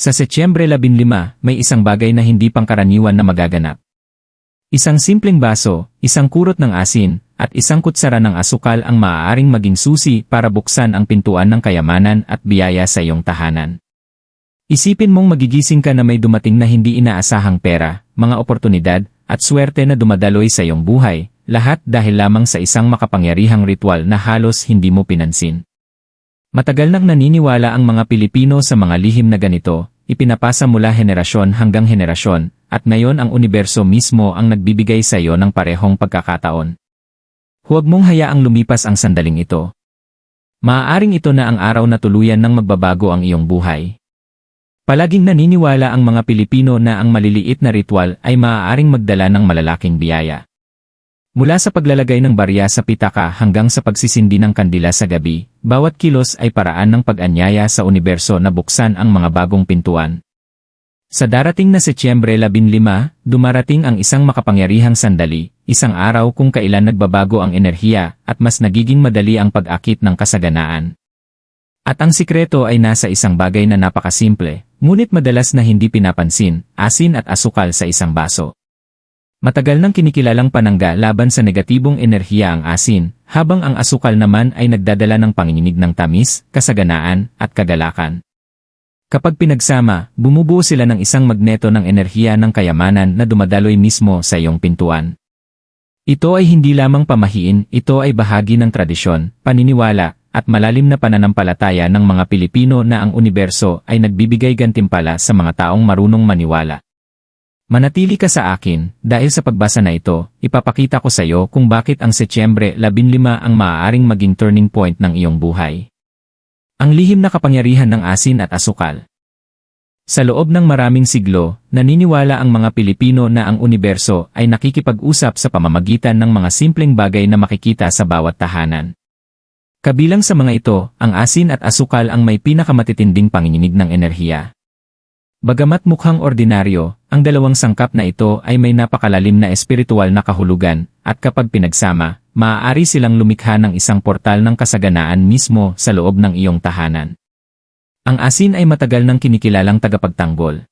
Sa Setyembre 15, may isang bagay na hindi pangkaraniwan na magaganap. Isang simpleng baso, isang kurot ng asin, at isang kutsara ng asukal ang maaaring maging susi para buksan ang pintuan ng kayamanan at biyaya sa iyong tahanan. Isipin mong magigising ka na may dumating na hindi inaasahang pera, mga oportunidad, at swerte na dumadaloy sa iyong buhay, lahat dahil lamang sa isang makapangyarihang ritual na halos hindi mo pinansin. Matagal nang naniniwala ang mga Pilipino sa mga lihim na ganito, ipinapasa mula henerasyon hanggang henerasyon, at ngayon ang universo mismo ang nagbibigay sa iyo ng parehong pagkakataon. Huwag mong hayaang lumipas ang sandaling ito. Maaaring ito na ang araw na tuluyan ng magbabago ang iyong buhay. Palaging naniniwala ang mga Pilipino na ang maliliit na ritual ay maaaring magdala ng malalaking biyaya. Mula sa paglalagay ng barya sa pitaka hanggang sa pagsisindi ng kandila sa gabi, bawat kilos ay paraan ng pag-anyaya sa universo na buksan ang mga bagong pintuan. Sa darating na Setyembre 15, dumarating ang isang makapangyarihang sandali, isang araw kung kailan nagbabago ang enerhiya at mas nagiging madali ang pag-akit ng kasaganaan. At ang sikreto ay nasa isang bagay na napakasimple, ngunit madalas na hindi pinapansin, asin at asukal sa isang baso. Matagal nang kinikilalang panangga laban sa negatibong enerhiya ang asin, habang ang asukal naman ay nagdadala ng panginginig ng tamis, kasaganaan, at kagalakan. Kapag pinagsama, bumubuo sila ng isang magneto ng enerhiya ng kayamanan na dumadaloy mismo sa iyong pintuan. Ito ay hindi lamang pamahiin, ito ay bahagi ng tradisyon, paniniwala, at malalim na pananampalataya ng mga Pilipino na ang universo ay nagbibigay gantimpala sa mga taong marunong maniwala. Manatili ka sa akin, dahil sa pagbasa na ito, ipapakita ko sa iyo kung bakit ang Setyembre 15 ang maaaring maging turning point ng iyong buhay. Ang lihim na kapangyarihan ng asin at asukal. Sa loob ng maraming siglo, naniniwala ang mga Pilipino na ang universo ay nakikipag-usap sa pamamagitan ng mga simpleng bagay na makikita sa bawat tahanan. Kabilang sa mga ito, ang asin at asukal ang may pinakamatitinding panginginig ng enerhiya. Bagamat mukhang ordinaryo, ang dalawang sangkap na ito ay may napakalalim na espiritual na kahulugan, at kapag pinagsama, maaari silang lumikha ng isang portal ng kasaganaan mismo sa loob ng iyong tahanan. Ang asin ay matagal nang kinikilalang tagapagtanggol.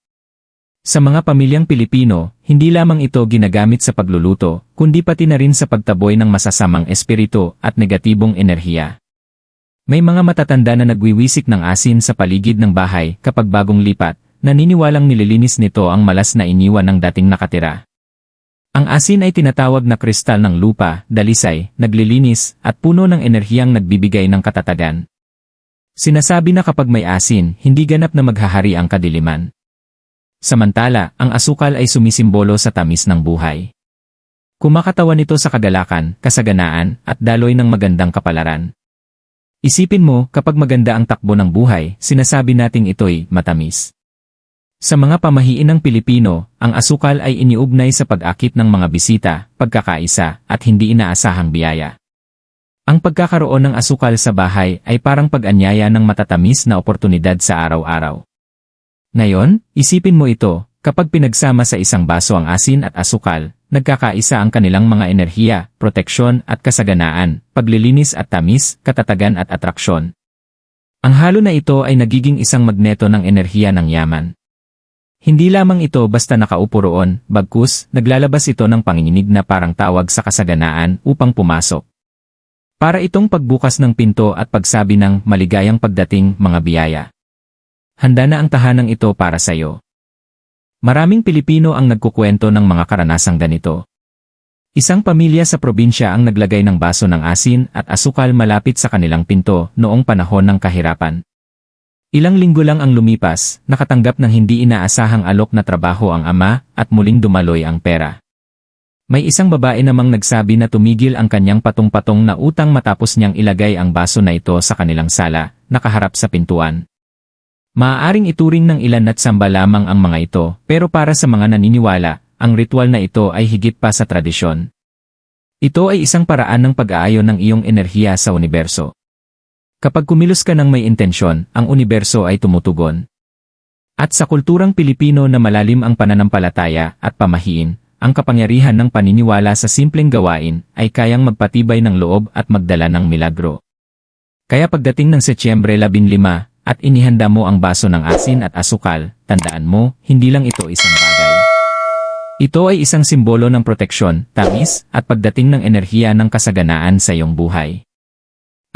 Sa mga pamilyang Pilipino, hindi lamang ito ginagamit sa pagluluto, kundi pati na rin sa pagtaboy ng masasamang espiritu at negatibong enerhiya. May mga matatanda na nagwiwisik ng asin sa paligid ng bahay kapag bagong lipat, naniniwalang nililinis nito ang malas na iniwan ng dating nakatira. Ang asin ay tinatawag na kristal ng lupa, dalisay, naglilinis, at puno ng enerhiyang nagbibigay ng katatagan. Sinasabi na kapag may asin, hindi ganap na maghahari ang kadiliman. Samantala, ang asukal ay sumisimbolo sa tamis ng buhay. Kumakatawan ito sa kagalakan, kasaganaan, at daloy ng magandang kapalaran. Isipin mo, kapag maganda ang takbo ng buhay, sinasabi nating ito'y matamis. Sa mga pamahiin ng Pilipino, ang asukal ay iniugnay sa pag-akit ng mga bisita, pagkakaisa, at hindi inaasahang biyaya. Ang pagkakaroon ng asukal sa bahay ay parang pag-anyaya ng matatamis na oportunidad sa araw-araw. Ngayon, isipin mo ito, kapag pinagsama sa isang baso ang asin at asukal, nagkakaisa ang kanilang mga enerhiya, proteksyon at kasaganaan, paglilinis at tamis, katatagan at atraksyon. Ang halo na ito ay nagiging isang magneto ng enerhiya ng yaman. Hindi lamang ito basta nakaupo roon, bagkus, naglalabas ito ng panginginig na parang tawag sa kasaganaan upang pumasok. Para itong pagbukas ng pinto at pagsabi ng maligayang pagdating mga biyaya. Handa na ang tahanang ito para sa iyo. Maraming Pilipino ang nagkukwento ng mga karanasang ganito. Isang pamilya sa probinsya ang naglagay ng baso ng asin at asukal malapit sa kanilang pinto noong panahon ng kahirapan. Ilang linggo lang ang lumipas, nakatanggap ng hindi inaasahang alok na trabaho ang ama at muling dumaloy ang pera. May isang babae namang nagsabi na tumigil ang kanyang patong-patong na utang matapos niyang ilagay ang baso na ito sa kanilang sala, nakaharap sa pintuan. Maaaring ituring ng ilan at samba lamang ang mga ito, pero para sa mga naniniwala, ang ritual na ito ay higit pa sa tradisyon. Ito ay isang paraan ng pag-aayon ng iyong enerhiya sa universo. Kapag kumilos ka ng may intensyon, ang universo ay tumutugon. At sa kulturang Pilipino na malalim ang pananampalataya at pamahiin, ang kapangyarihan ng paniniwala sa simpleng gawain ay kayang magpatibay ng loob at magdala ng milagro. Kaya pagdating ng Setyembre 15, at inihanda mo ang baso ng asin at asukal, tandaan mo, hindi lang ito isang bagay. Ito ay isang simbolo ng proteksyon, tamis, at pagdating ng enerhiya ng kasaganaan sa iyong buhay.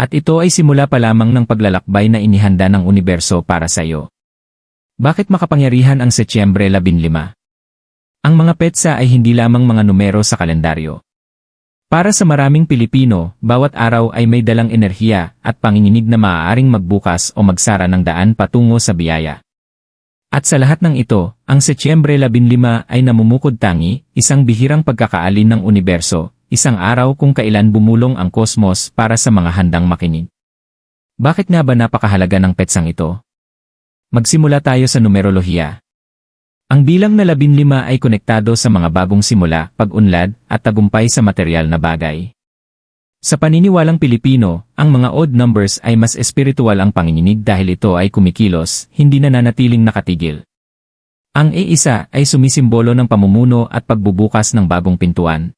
At ito ay simula pa lamang ng paglalakbay na inihanda ng universo para sa iyo. Bakit makapangyarihan ang Setyembre 15? Ang mga petsa ay hindi lamang mga numero sa kalendaryo. Para sa maraming Pilipino, bawat araw ay may dalang enerhiya at panginginig na maaaring magbukas o magsara ng daan patungo sa biyaya. At sa lahat ng ito, ang Setyembre 15 ay namumukod tangi, isang bihirang pagkakaalin ng universo, isang araw kung kailan bumulong ang kosmos para sa mga handang makinig. Bakit nga ba napakahalaga ng petsang ito? Magsimula tayo sa numerolohiya. Ang bilang na 15 ay konektado sa mga bagong simula, pag-unlad, at tagumpay sa material na bagay. Sa paniniwalang Pilipino, ang mga odd numbers ay mas espiritual ang panginginig dahil ito ay kumikilos, hindi nananatiling nakatigil. Ang E-isa ay sumisimbolo ng pamumuno at pagbubukas ng bagong pintuan.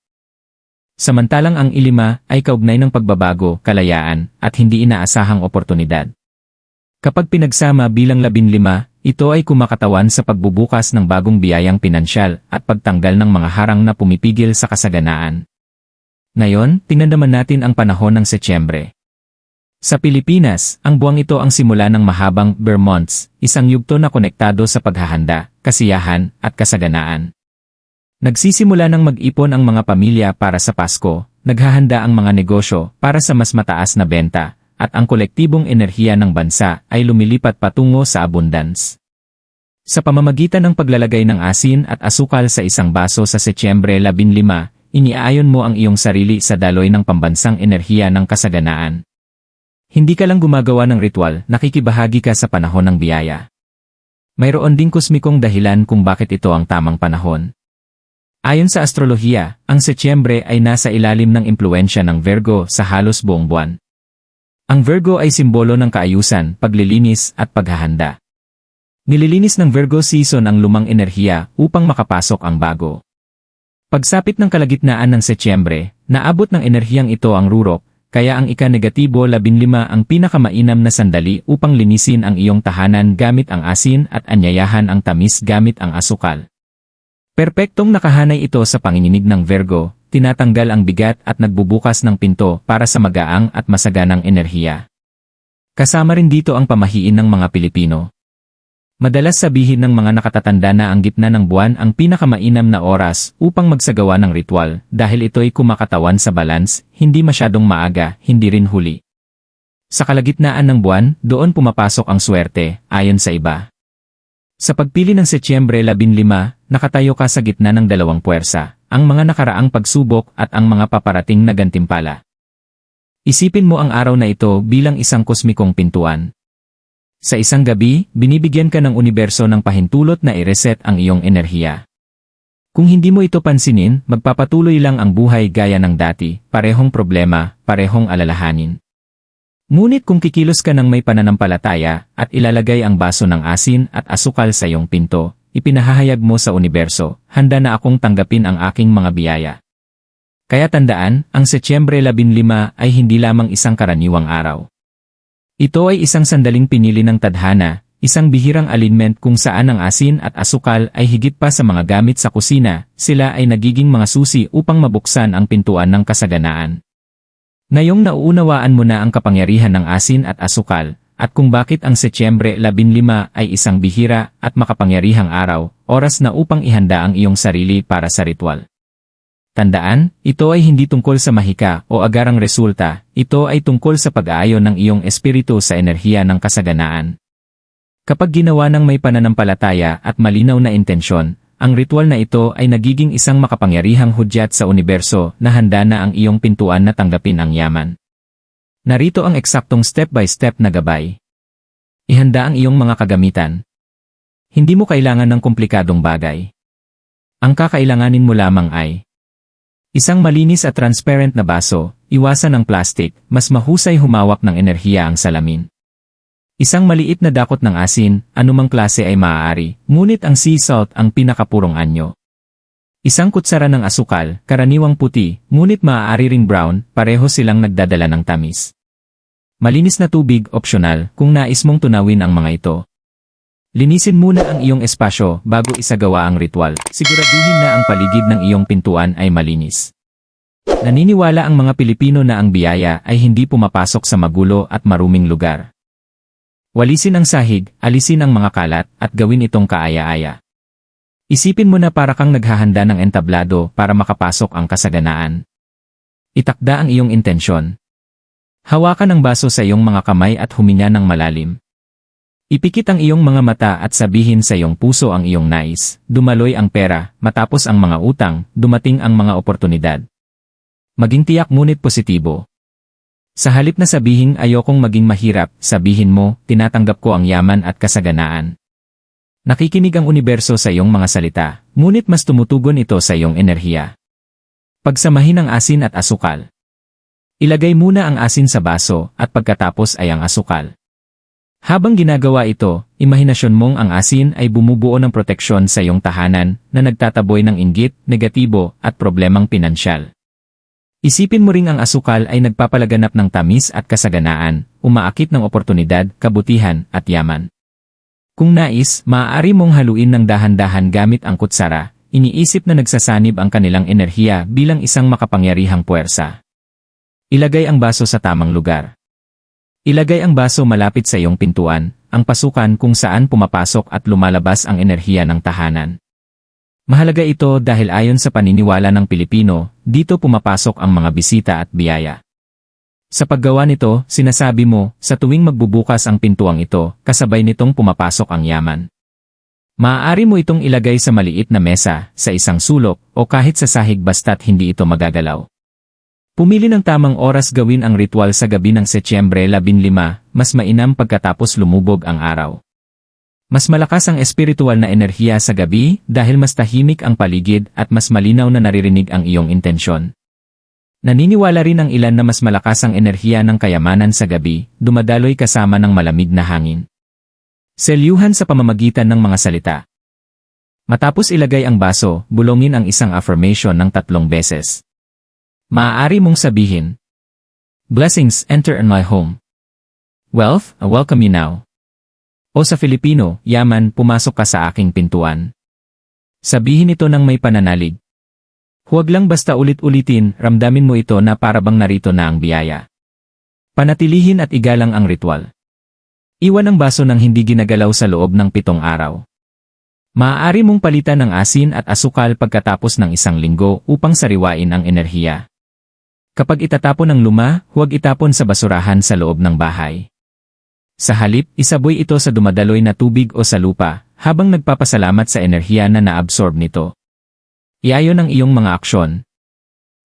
Samantalang ang ilima ay kaugnay ng pagbabago, kalayaan, at hindi inaasahang oportunidad. Kapag pinagsama bilang 15, ito ay kumakatawan sa pagbubukas ng bagong biyayang pinansyal at pagtanggal ng mga harang na pumipigil sa kasaganaan. Ngayon, tingnan naman natin ang panahon ng Setyembre. Sa Pilipinas, ang buwang ito ang simula ng mahabang Vermonts, isang yugto na konektado sa paghahanda, kasiyahan, at kasaganaan. Nagsisimula ng mag-ipon ang mga pamilya para sa Pasko, naghahanda ang mga negosyo para sa mas mataas na benta, at ang kolektibong enerhiya ng bansa ay lumilipat patungo sa abundance. Sa pamamagitan ng paglalagay ng asin at asukal sa isang baso sa Setyembre 15, iniaayon mo ang iyong sarili sa daloy ng pambansang enerhiya ng kasaganaan. Hindi ka lang gumagawa ng ritual, nakikibahagi ka sa panahon ng biyaya. Mayroon ding kosmikong dahilan kung bakit ito ang tamang panahon. Ayon sa astrolohiya, ang Setyembre ay nasa ilalim ng impluensya ng Virgo sa halos buong buwan. Ang Virgo ay simbolo ng kaayusan, paglilinis, at paghahanda. Nililinis ng Virgo season ang lumang enerhiya upang makapasok ang bago. Pagsapit ng kalagitnaan ng Setyembre, naabot ng enerhiyang ito ang rurok, kaya ang ika-negatibo 15 ang pinakamainam na sandali upang linisin ang iyong tahanan gamit ang asin at anyayahan ang tamis gamit ang asukal. Perpektong nakahanay ito sa panginginig ng Virgo, tinatanggal ang bigat at nagbubukas ng pinto para sa magaang at masaganang enerhiya. Kasama rin dito ang pamahiin ng mga Pilipino. Madalas sabihin ng mga nakatatanda na ang gitna ng buwan ang pinakamainam na oras upang magsagawa ng ritual dahil ito'y kumakatawan sa balance, hindi masyadong maaga, hindi rin huli. Sa kalagitnaan ng buwan, doon pumapasok ang swerte, ayon sa iba. Sa pagpili ng Setyembre 15, nakatayo ka sa gitna ng dalawang puwersa, ang mga nakaraang pagsubok at ang mga paparating na gantimpala. Isipin mo ang araw na ito bilang isang kosmikong pintuan. Sa isang gabi, binibigyan ka ng universo ng pahintulot na i-reset ang iyong enerhiya. Kung hindi mo ito pansinin, magpapatuloy lang ang buhay gaya ng dati, parehong problema, parehong alalahanin. Ngunit kung kikilos ka ng may pananampalataya at ilalagay ang baso ng asin at asukal sa iyong pinto, ipinahahayag mo sa universo, handa na akong tanggapin ang aking mga biyaya. Kaya tandaan, ang Setyembre 15 ay hindi lamang isang karaniwang araw. Ito ay isang sandaling pinili ng tadhana, isang bihirang alignment kung saan ang asin at asukal ay higit pa sa mga gamit sa kusina, sila ay nagiging mga susi upang mabuksan ang pintuan ng kasaganaan. Ngayong nauunawaan mo na ang kapangyarihan ng asin at asukal, at kung bakit ang Setyembre 15 ay isang bihira at makapangyarihang araw, oras na upang ihanda ang iyong sarili para sa ritual. Tandaan, ito ay hindi tungkol sa mahika o agarang resulta, ito ay tungkol sa pag-aayon ng iyong espiritu sa enerhiya ng kasaganaan. Kapag ginawa ng may pananampalataya at malinaw na intensyon, ang ritual na ito ay nagiging isang makapangyarihang hudyat sa universo na handa na ang iyong pintuan na tanggapin ang yaman. Narito ang eksaktong step-by-step na gabay. Ihanda ang iyong mga kagamitan. Hindi mo kailangan ng komplikadong bagay. Ang kakailanganin mo lamang ay Isang malinis at transparent na baso, iwasan ng plastic, mas mahusay humawak ng enerhiya ang salamin. Isang maliit na dakot ng asin, anumang klase ay maaari, ngunit ang sea salt ang pinakapurong anyo. Isang kutsara ng asukal, karaniwang puti, ngunit maaari ring brown, pareho silang nagdadala ng tamis. Malinis na tubig, optional, kung nais mong tunawin ang mga ito. Linisin muna ang iyong espasyo bago isagawa ang ritual. Siguraduhin na ang paligid ng iyong pintuan ay malinis. Naniniwala ang mga Pilipino na ang biyaya ay hindi pumapasok sa magulo at maruming lugar. Walisin ang sahig, alisin ang mga kalat, at gawin itong kaaya-aya. Isipin mo na para kang naghahanda ng entablado para makapasok ang kasaganaan. Itakda ang iyong intensyon. Hawakan ang baso sa iyong mga kamay at huminga ng malalim. Ipikit ang iyong mga mata at sabihin sa iyong puso ang iyong nais, dumaloy ang pera, matapos ang mga utang, dumating ang mga oportunidad. Maging tiyak ngunit positibo. Sa halip na sabihin ayokong maging mahirap, sabihin mo, tinatanggap ko ang yaman at kasaganaan. Nakikinig ang universo sa iyong mga salita, ngunit mas tumutugon ito sa iyong enerhiya. Pagsamahin ang asin at asukal. Ilagay muna ang asin sa baso at pagkatapos ay ang asukal. Habang ginagawa ito, imahinasyon mong ang asin ay bumubuo ng proteksyon sa iyong tahanan na nagtataboy ng inggit, negatibo at problemang pinansyal. Isipin mo ring ang asukal ay nagpapalaganap ng tamis at kasaganaan, umaakit ng oportunidad, kabutihan at yaman. Kung nais, maaari mong haluin ng dahan-dahan gamit ang kutsara, iniisip na nagsasanib ang kanilang enerhiya bilang isang makapangyarihang puwersa. Ilagay ang baso sa tamang lugar. Ilagay ang baso malapit sa iyong pintuan, ang pasukan kung saan pumapasok at lumalabas ang enerhiya ng tahanan. Mahalaga ito dahil ayon sa paniniwala ng Pilipino, dito pumapasok ang mga bisita at biyaya. Sa paggawa nito, sinasabi mo, sa tuwing magbubukas ang pintuang ito, kasabay nitong pumapasok ang yaman. Maaari mo itong ilagay sa maliit na mesa, sa isang sulok, o kahit sa sahig basta't hindi ito magagalaw. Pumili ng tamang oras gawin ang ritual sa gabi ng Setyembre 15, mas mainam pagkatapos lumubog ang araw. Mas malakas ang espiritual na enerhiya sa gabi dahil mas tahimik ang paligid at mas malinaw na naririnig ang iyong intensyon. Naniniwala rin ang ilan na mas malakas ang enerhiya ng kayamanan sa gabi, dumadaloy kasama ng malamig na hangin. Selyuhan sa pamamagitan ng mga salita. Matapos ilagay ang baso, bulongin ang isang affirmation ng tatlong beses. Maaari mong sabihin, Blessings enter in my home. Wealth, I welcome you now. O sa Filipino, yaman, pumasok ka sa aking pintuan. Sabihin ito ng may pananalig. Huwag lang basta ulit-ulitin, ramdamin mo ito na parabang narito na ang biyaya. Panatilihin at igalang ang ritual. Iwan ang baso ng hindi ginagalaw sa loob ng pitong araw. Maaari mong palitan ng asin at asukal pagkatapos ng isang linggo upang sariwain ang enerhiya. Kapag itatapon ng luma, huwag itapon sa basurahan sa loob ng bahay. Sa halip, isaboy ito sa dumadaloy na tubig o sa lupa, habang nagpapasalamat sa enerhiya na naabsorb nito. Iayon ang iyong mga aksyon.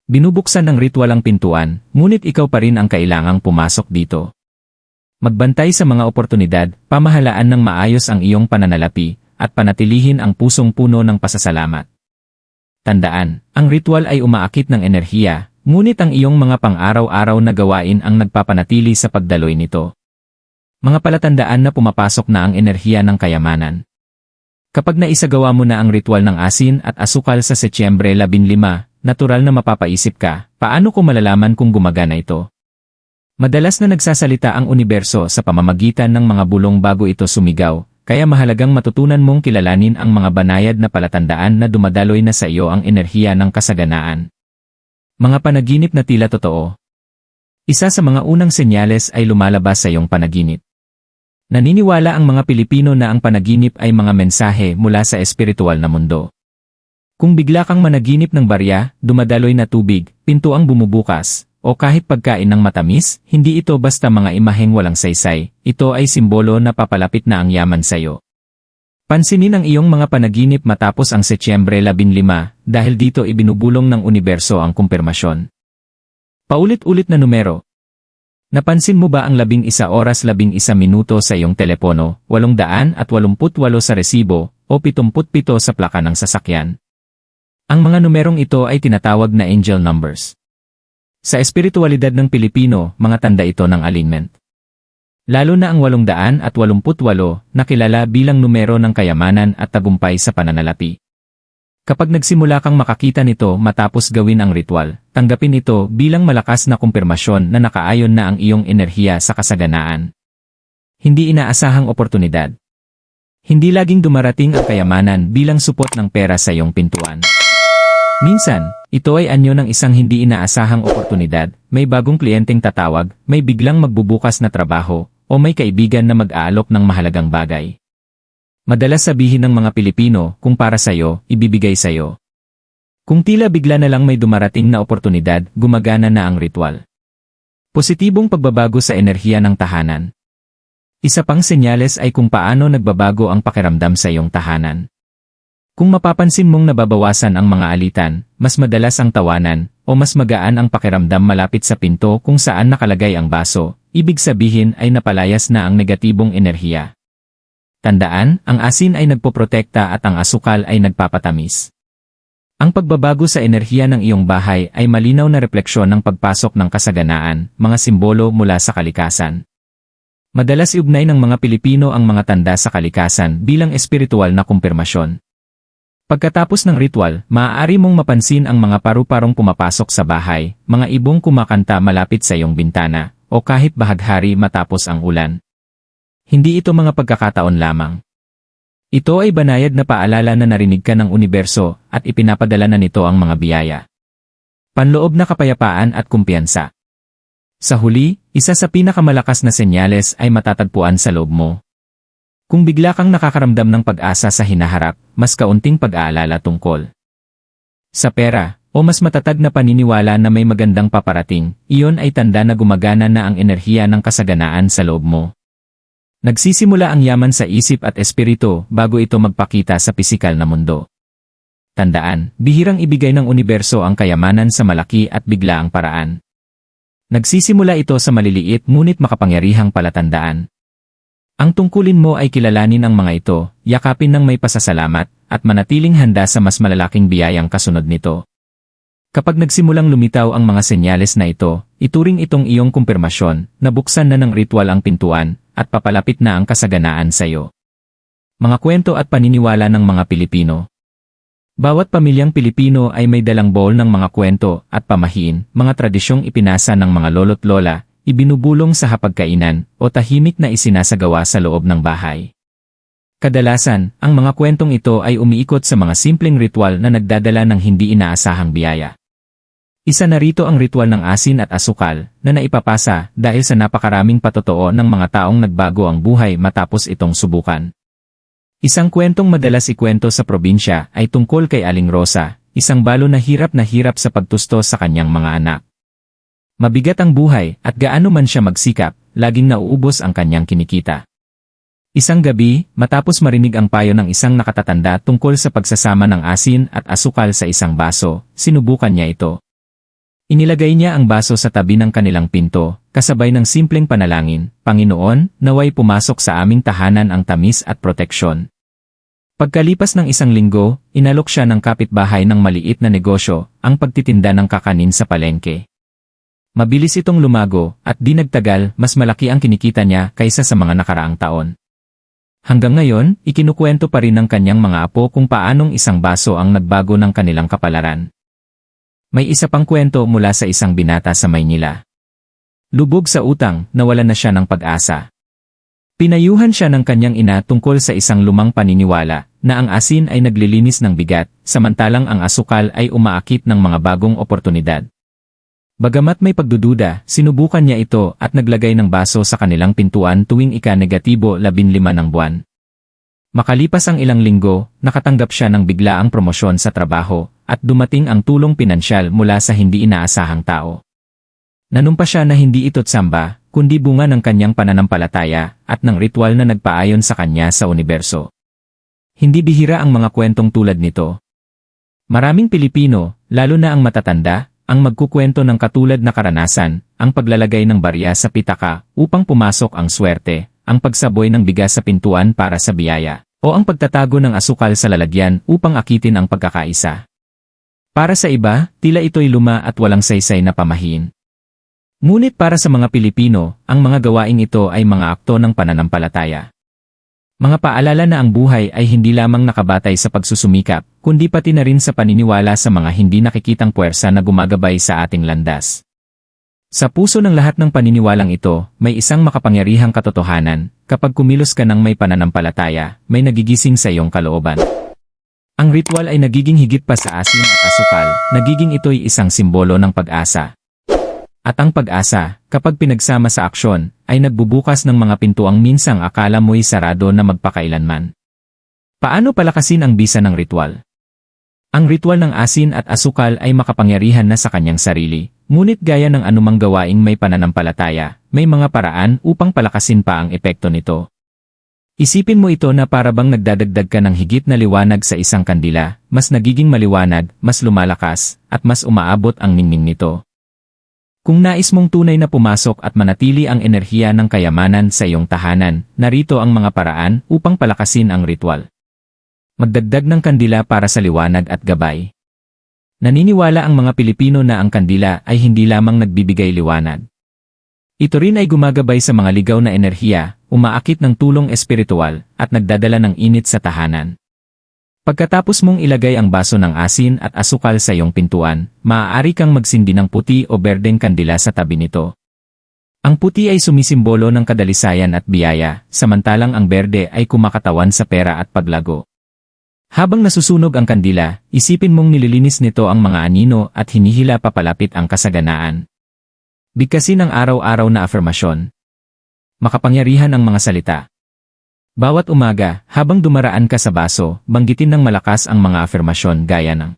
Binubuksan ng ritual ang pintuan, ngunit ikaw pa rin ang kailangang pumasok dito. Magbantay sa mga oportunidad, pamahalaan ng maayos ang iyong pananalapi, at panatilihin ang pusong puno ng pasasalamat. Tandaan, ang ritual ay umaakit ng enerhiya, ngunit ang iyong mga pang-araw-araw na gawain ang nagpapanatili sa pagdaloy nito. Mga palatandaan na pumapasok na ang enerhiya ng kayamanan. Kapag naisagawa mo na ang ritual ng asin at asukal sa Setyembre 15, natural na mapapaisip ka, paano ko malalaman kung gumagana ito? Madalas na nagsasalita ang universo sa pamamagitan ng mga bulong bago ito sumigaw, kaya mahalagang matutunan mong kilalanin ang mga banayad na palatandaan na dumadaloy na sa iyo ang enerhiya ng kasaganaan. Mga panaginip na tila totoo. Isa sa mga unang senyales ay lumalabas sa iyong panaginip. Naniniwala ang mga Pilipino na ang panaginip ay mga mensahe mula sa espiritual na mundo. Kung bigla kang managinip ng barya, dumadaloy na tubig, pinto ang bumubukas, o kahit pagkain ng matamis, hindi ito basta mga imaheng walang saysay, ito ay simbolo na papalapit na ang yaman sa iyo. Pansinin ang iyong mga panaginip matapos ang Setyembre 15 dahil dito ibinubulong ng universo ang kumpirmasyon. Paulit-ulit na numero, Napansin mo ba ang labing isa oras labing isa minuto sa iyong telepono, walong daan at walumput walo sa resibo, o pitumput pito sa plaka ng sasakyan? Ang mga numerong ito ay tinatawag na angel numbers. Sa espiritualidad ng Pilipino, mga tanda ito ng alignment. Lalo na ang walong daan at walumput walo, na kilala bilang numero ng kayamanan at tagumpay sa pananalapi. Kapag nagsimula kang makakita nito matapos gawin ang ritual, tanggapin ito bilang malakas na kumpirmasyon na nakaayon na ang iyong enerhiya sa kasaganaan. Hindi inaasahang oportunidad. Hindi laging dumarating ang kayamanan bilang supot ng pera sa iyong pintuan. Minsan, ito ay anyo ng isang hindi inaasahang oportunidad, may bagong kliyenteng tatawag, may biglang magbubukas na trabaho, o may kaibigan na mag-aalok ng mahalagang bagay. Madalas sabihin ng mga Pilipino, kung para sa'yo, ibibigay sa'yo. Kung tila bigla na lang may dumarating na oportunidad, gumagana na ang ritual. Positibong pagbabago sa enerhiya ng tahanan. Isa pang senyales ay kung paano nagbabago ang pakiramdam sa iyong tahanan. Kung mapapansin mong nababawasan ang mga alitan, mas madalas ang tawanan, o mas magaan ang pakiramdam malapit sa pinto kung saan nakalagay ang baso, ibig sabihin ay napalayas na ang negatibong enerhiya. Tandaan, ang asin ay nagpoprotekta at ang asukal ay nagpapatamis. Ang pagbabago sa enerhiya ng iyong bahay ay malinaw na refleksyon ng pagpasok ng kasaganaan, mga simbolo mula sa kalikasan. Madalas iugnay ng mga Pilipino ang mga tanda sa kalikasan bilang espiritual na kumpirmasyon. Pagkatapos ng ritual, maaari mong mapansin ang mga paru-parong pumapasok sa bahay, mga ibong kumakanta malapit sa iyong bintana, o kahit bahaghari matapos ang ulan. Hindi ito mga pagkakataon lamang. Ito ay banayad na paalala na narinig ka ng universo at ipinapadala na nito ang mga biyaya. Panloob na kapayapaan at kumpiyansa. Sa huli, isa sa pinakamalakas na senyales ay matatagpuan sa loob mo. Kung bigla kang nakakaramdam ng pag-asa sa hinaharap, mas kaunting pag-aalala tungkol. Sa pera, o mas matatag na paniniwala na may magandang paparating, iyon ay tanda na gumagana na ang enerhiya ng kasaganaan sa loob mo. Nagsisimula ang yaman sa isip at espiritu bago ito magpakita sa pisikal na mundo. Tandaan, bihirang ibigay ng universo ang kayamanan sa malaki at biglaang paraan. Nagsisimula ito sa maliliit ngunit makapangyarihang palatandaan. Ang tungkulin mo ay kilalanin ang mga ito, yakapin ng may pasasalamat, at manatiling handa sa mas malalaking biyayang kasunod nito. Kapag nagsimulang lumitaw ang mga senyales na ito, ituring itong iyong kumpirmasyon na buksan na ng ritual ang pintuan, at papalapit na ang kasaganaan sa iyo. Mga kwento at paniniwala ng mga Pilipino Bawat pamilyang Pilipino ay may dalang bowl ng mga kwento at pamahiin, mga tradisyong ipinasa ng mga lolo't lola, ibinubulong sa hapagkainan o tahimik na isinasagawa sa loob ng bahay. Kadalasan, ang mga kwentong ito ay umiikot sa mga simpleng ritual na nagdadala ng hindi inaasahang biyaya. Isa na rito ang ritual ng asin at asukal na naipapasa dahil sa napakaraming patotoo ng mga taong nagbago ang buhay matapos itong subukan. Isang kwentong madalas ikwento sa probinsya ay tungkol kay Aling Rosa, isang balo na hirap na hirap sa pagtusto sa kanyang mga anak. Mabigat ang buhay at gaano man siya magsikap, laging nauubos ang kanyang kinikita. Isang gabi, matapos marinig ang payo ng isang nakatatanda tungkol sa pagsasama ng asin at asukal sa isang baso, sinubukan niya ito. Inilagay niya ang baso sa tabi ng kanilang pinto, kasabay ng simpleng panalangin, Panginoon, naway pumasok sa aming tahanan ang tamis at proteksyon. Pagkalipas ng isang linggo, inalok siya ng kapitbahay ng maliit na negosyo, ang pagtitinda ng kakanin sa palengke. Mabilis itong lumago, at di nagtagal, mas malaki ang kinikita niya kaysa sa mga nakaraang taon. Hanggang ngayon, ikinukwento pa rin ng kanyang mga apo kung paanong isang baso ang nagbago ng kanilang kapalaran. May isa pang kwento mula sa isang binata sa Maynila. Lubog sa utang, nawalan na siya ng pag-asa. Pinayuhan siya ng kanyang ina tungkol sa isang lumang paniniwala na ang asin ay naglilinis ng bigat, samantalang ang asukal ay umaakit ng mga bagong oportunidad. Bagamat may pagdududa, sinubukan niya ito at naglagay ng baso sa kanilang pintuan tuwing ika-negatibo 15 ng buwan. Makalipas ang ilang linggo, nakatanggap siya ng biglaang promosyon sa trabaho at dumating ang tulong pinansyal mula sa hindi inaasahang tao. Nanumpa siya na hindi ito't samba, kundi bunga ng kanyang pananampalataya at ng ritual na nagpaayon sa kanya sa universo. Hindi bihira ang mga kwentong tulad nito. Maraming Pilipino, lalo na ang matatanda, ang magkukwento ng katulad na karanasan, ang paglalagay ng barya sa pitaka upang pumasok ang swerte, ang pagsaboy ng bigas sa pintuan para sa biyaya, o ang pagtatago ng asukal sa lalagyan upang akitin ang pagkakaisa. Para sa iba, tila ito'y luma at walang saysay na pamahin. Ngunit para sa mga Pilipino, ang mga gawaing ito ay mga akto ng pananampalataya. Mga paalala na ang buhay ay hindi lamang nakabatay sa pagsusumikap, kundi pati na rin sa paniniwala sa mga hindi nakikitang puwersa na gumagabay sa ating landas. Sa puso ng lahat ng paniniwalang ito, may isang makapangyarihang katotohanan, kapag kumilos ka ng may pananampalataya, may nagigising sa iyong kalooban. Ang ritual ay nagiging higit pa sa asin at asukal, nagiging ito'y isang simbolo ng pag-asa. At ang pag-asa, kapag pinagsama sa aksyon, ay nagbubukas ng mga pintuang minsang akala mo'y sarado na magpakailanman. Paano palakasin ang bisa ng ritual? Ang ritual ng asin at asukal ay makapangyarihan na sa kanyang sarili, ngunit gaya ng anumang gawaing may pananampalataya, may mga paraan upang palakasin pa ang epekto nito. Isipin mo ito na para bang nagdadagdag ka ng higit na liwanag sa isang kandila, mas nagiging maliwanag, mas lumalakas, at mas umaabot ang ningning nito. Kung nais mong tunay na pumasok at manatili ang enerhiya ng kayamanan sa iyong tahanan, narito ang mga paraan upang palakasin ang ritual. Magdagdag ng kandila para sa liwanag at gabay. Naniniwala ang mga Pilipino na ang kandila ay hindi lamang nagbibigay liwanag. Ito rin ay gumagabay sa mga ligaw na enerhiya, umaakit ng tulong espiritual, at nagdadala ng init sa tahanan. Pagkatapos mong ilagay ang baso ng asin at asukal sa iyong pintuan, maaari kang magsindi ng puti o berdeng kandila sa tabi nito. Ang puti ay sumisimbolo ng kadalisayan at biyaya, samantalang ang berde ay kumakatawan sa pera at paglago. Habang nasusunog ang kandila, isipin mong nililinis nito ang mga anino at hinihila papalapit ang kasaganaan. Bigkasin ang araw-araw na afirmasyon. Makapangyarihan ang mga salita. Bawat umaga, habang dumaraan ka sa baso, banggitin ng malakas ang mga afirmasyon gaya ng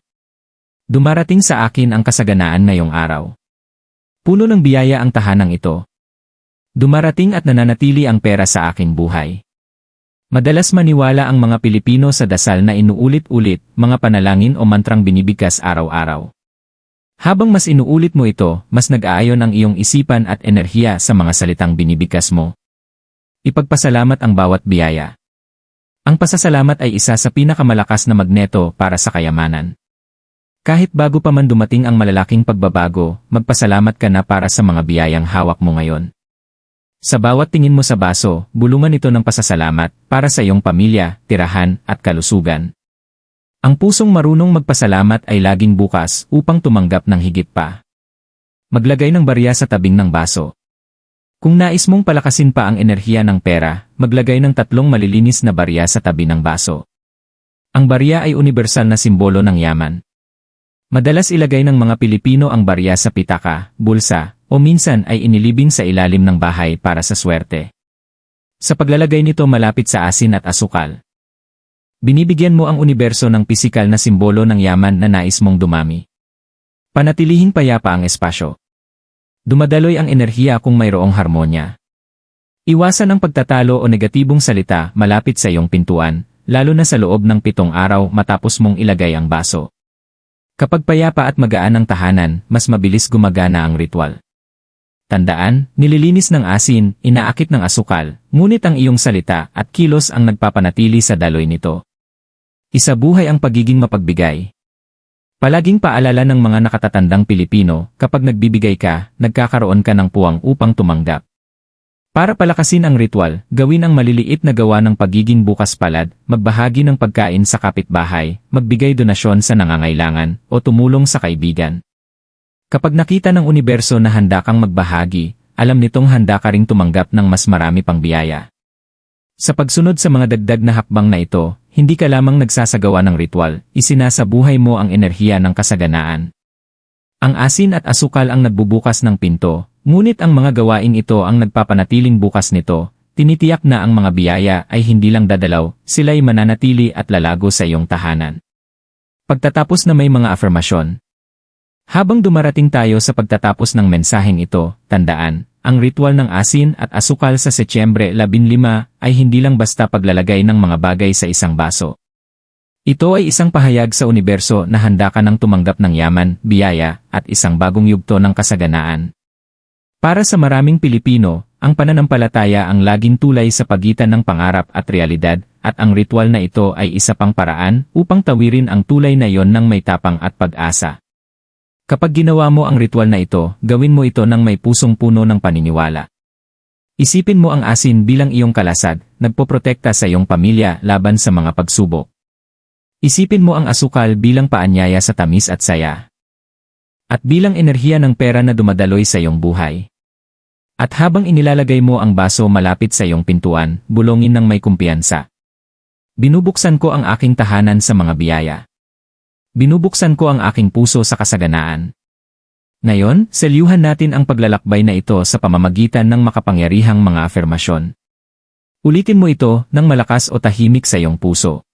Dumarating sa akin ang kasaganaan ngayong araw. Puno ng biyaya ang tahanang ito. Dumarating at nananatili ang pera sa aking buhay. Madalas maniwala ang mga Pilipino sa dasal na inuulit-ulit, mga panalangin o mantrang binibigkas araw-araw. Habang mas inuulit mo ito, mas nag-aayon ang iyong isipan at enerhiya sa mga salitang binibigkas mo. Ipagpasalamat ang bawat biyaya. Ang pasasalamat ay isa sa pinakamalakas na magneto para sa kayamanan. Kahit bago pa man dumating ang malalaking pagbabago, magpasalamat ka na para sa mga biyayang hawak mo ngayon. Sa bawat tingin mo sa baso, bulungan ito ng pasasalamat para sa iyong pamilya, tirahan, at kalusugan. Ang pusong marunong magpasalamat ay laging bukas upang tumanggap ng higit pa. Maglagay ng barya sa tabing ng baso. Kung nais mong palakasin pa ang enerhiya ng pera, maglagay ng tatlong malilinis na barya sa tabi ng baso. Ang barya ay universal na simbolo ng yaman. Madalas ilagay ng mga Pilipino ang barya sa pitaka, bulsa, o minsan ay inilibing sa ilalim ng bahay para sa swerte. Sa paglalagay nito malapit sa asin at asukal. Binibigyan mo ang universo ng pisikal na simbolo ng yaman na nais mong dumami. Panatilihing payapa ang espasyo. Dumadaloy ang enerhiya kung mayroong harmonya. Iwasan ang pagtatalo o negatibong salita malapit sa iyong pintuan, lalo na sa loob ng pitong araw matapos mong ilagay ang baso. Kapag payapa at magaan ang tahanan, mas mabilis gumagana ang ritual. Tandaan, nililinis ng asin, inaakit ng asukal, ngunit ang iyong salita at kilos ang nagpapanatili sa daloy nito. Isa buhay ang pagiging mapagbigay. Palaging paalala ng mga nakatatandang Pilipino, kapag nagbibigay ka, nagkakaroon ka ng puwang upang tumanggap. Para palakasin ang ritual, gawin ang maliliit na gawa ng pagiging bukas palad, magbahagi ng pagkain sa kapitbahay, magbigay donasyon sa nangangailangan, o tumulong sa kaibigan. Kapag nakita ng universo na handa kang magbahagi, alam nitong handa ka ring tumanggap ng mas marami pang biyaya. Sa pagsunod sa mga dagdag na hakbang na ito, hindi ka lamang nagsasagawa ng ritual, isinasabuhay mo ang enerhiya ng kasaganaan. Ang asin at asukal ang nagbubukas ng pinto, ngunit ang mga gawain ito ang nagpapanatiling bukas nito, tinitiyak na ang mga biyaya ay hindi lang dadalaw, sila'y mananatili at lalago sa iyong tahanan. Pagtatapos na may mga afirmasyon, habang dumarating tayo sa pagtatapos ng mensaheng ito, tandaan, ang ritual ng asin at asukal sa Setyembre 15 ay hindi lang basta paglalagay ng mga bagay sa isang baso. Ito ay isang pahayag sa universo na handa ka ng tumanggap ng yaman, biyaya, at isang bagong yugto ng kasaganaan. Para sa maraming Pilipino, ang pananampalataya ang laging tulay sa pagitan ng pangarap at realidad, at ang ritual na ito ay isa pang paraan upang tawirin ang tulay na iyon ng may tapang at pag-asa. Kapag ginawa mo ang ritual na ito, gawin mo ito ng may pusong puno ng paniniwala. Isipin mo ang asin bilang iyong kalasag, nagpoprotekta sa iyong pamilya laban sa mga pagsubok. Isipin mo ang asukal bilang paanyaya sa tamis at saya. At bilang enerhiya ng pera na dumadaloy sa iyong buhay. At habang inilalagay mo ang baso malapit sa iyong pintuan, bulongin ng may kumpiyansa. Binubuksan ko ang aking tahanan sa mga biyaya. Binubuksan ko ang aking puso sa kasaganaan. Ngayon, selyuhan natin ang paglalakbay na ito sa pamamagitan ng makapangyarihang mga afirmasyon. Ulitin mo ito ng malakas o tahimik sa iyong puso.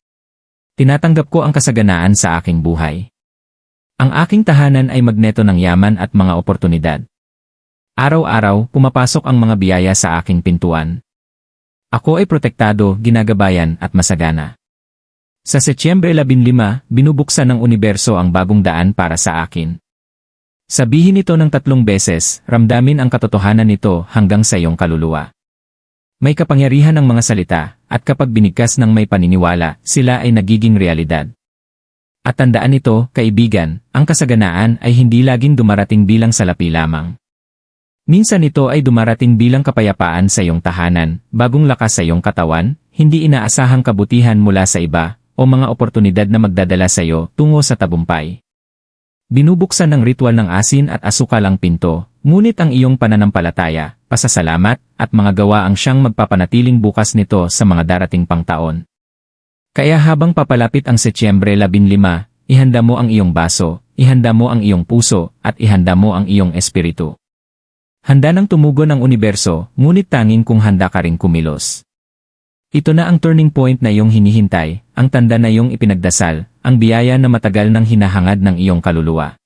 Tinatanggap ko ang kasaganaan sa aking buhay. Ang aking tahanan ay magneto ng yaman at mga oportunidad. Araw-araw, pumapasok ang mga biyaya sa aking pintuan. Ako ay protektado, ginagabayan at masagana. Sa Setyembre 15, binubuksan ng universo ang bagong daan para sa akin. Sabihin ito ng tatlong beses, ramdamin ang katotohanan nito hanggang sa iyong kaluluwa. May kapangyarihan ng mga salita, at kapag binigkas ng may paniniwala, sila ay nagiging realidad. At tandaan ito, kaibigan, ang kasaganaan ay hindi laging dumarating bilang salapi lamang. Minsan ito ay dumarating bilang kapayapaan sa iyong tahanan, bagong lakas sa iyong katawan, hindi inaasahang kabutihan mula sa iba, o mga oportunidad na magdadala sa iyo tungo sa tabumpay. Binubuksan ng ritual ng asin at asukal ang pinto, ngunit ang iyong pananampalataya, pasasalamat, at mga gawa ang siyang magpapanatiling bukas nito sa mga darating pang taon. Kaya habang papalapit ang Setyembre 15, ihanda mo ang iyong baso, ihanda mo ang iyong puso, at ihanda mo ang iyong espiritu. Handa nang tumugon ang universo, ngunit tanging kung handa ka rin kumilos. Ito na ang turning point na iyong hinihintay, ang tanda na iyong ipinagdasal, ang biyaya na matagal nang hinahangad ng iyong kaluluwa.